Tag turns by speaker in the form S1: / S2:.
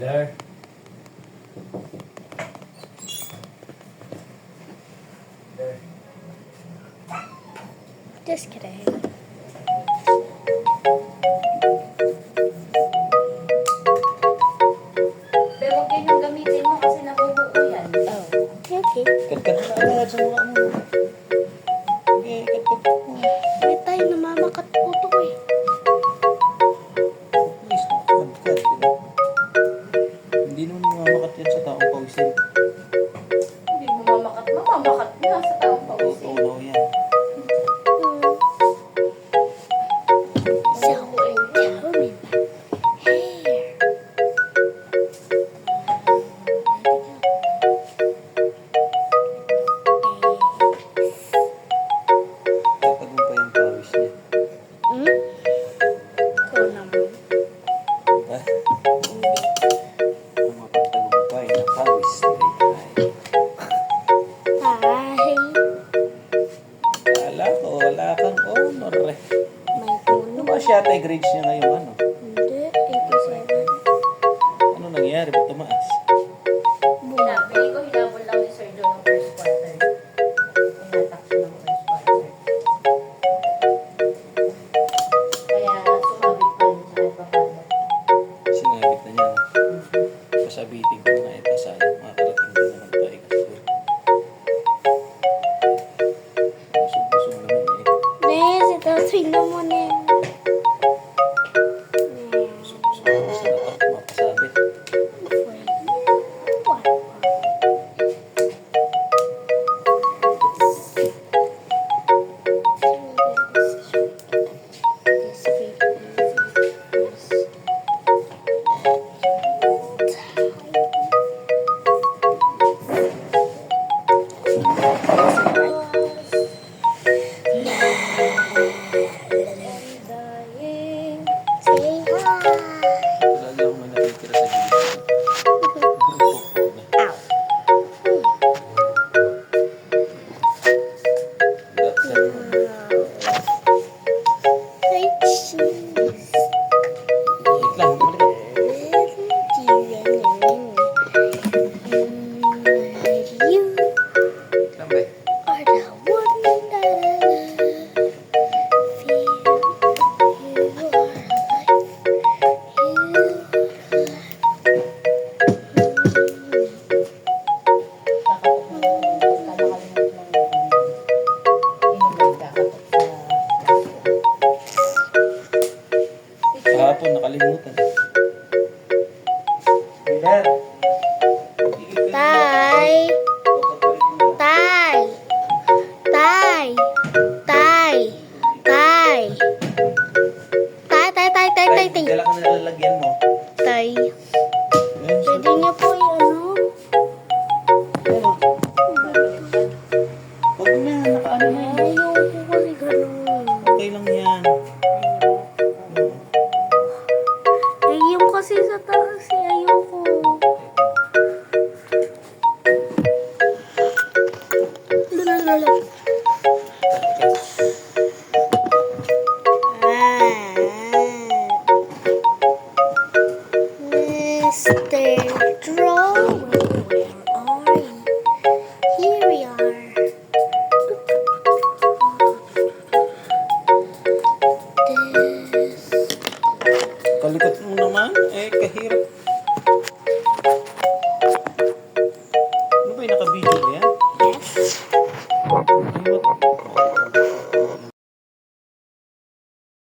S1: There. There.
S2: Just kidding.
S3: Pero huwag yun yung gamitin mo kasi nabubuo yan.
S2: Oh. Okay.
S1: Kat-kat Siya tayo grades niya ngayon ano?
S2: Hindi. 87.
S1: Ano nangyari? Ba't tumaas?
S3: Hinabili ko, hinabol lang ni Sir Joe ng first quarter. Hinatak siya ng first quarter. Kaya sumabit pa rin siya at papalo.
S1: Sinabit na niya. Pasabitin ko na ito sayang makakarating din naman tayo kasi. Busog-busog naman eh.
S2: Nes, ito. Tingnan mo, Nes.
S1: Nakalimutan. Miller!
S2: Tay! Tay! Tay! Tay! Tay! Tay, tay, tay, tay, tay, tay.
S1: Dala ka na lalagyan mo.
S2: Tay. Pwede niya po yung ano?
S1: Ano? Huwag na, nakaano na yan.
S2: Ayoko
S1: Eh, kahirap. Ano ba yung naka-video ba yan?
S2: Yes.
S1: Ay, what?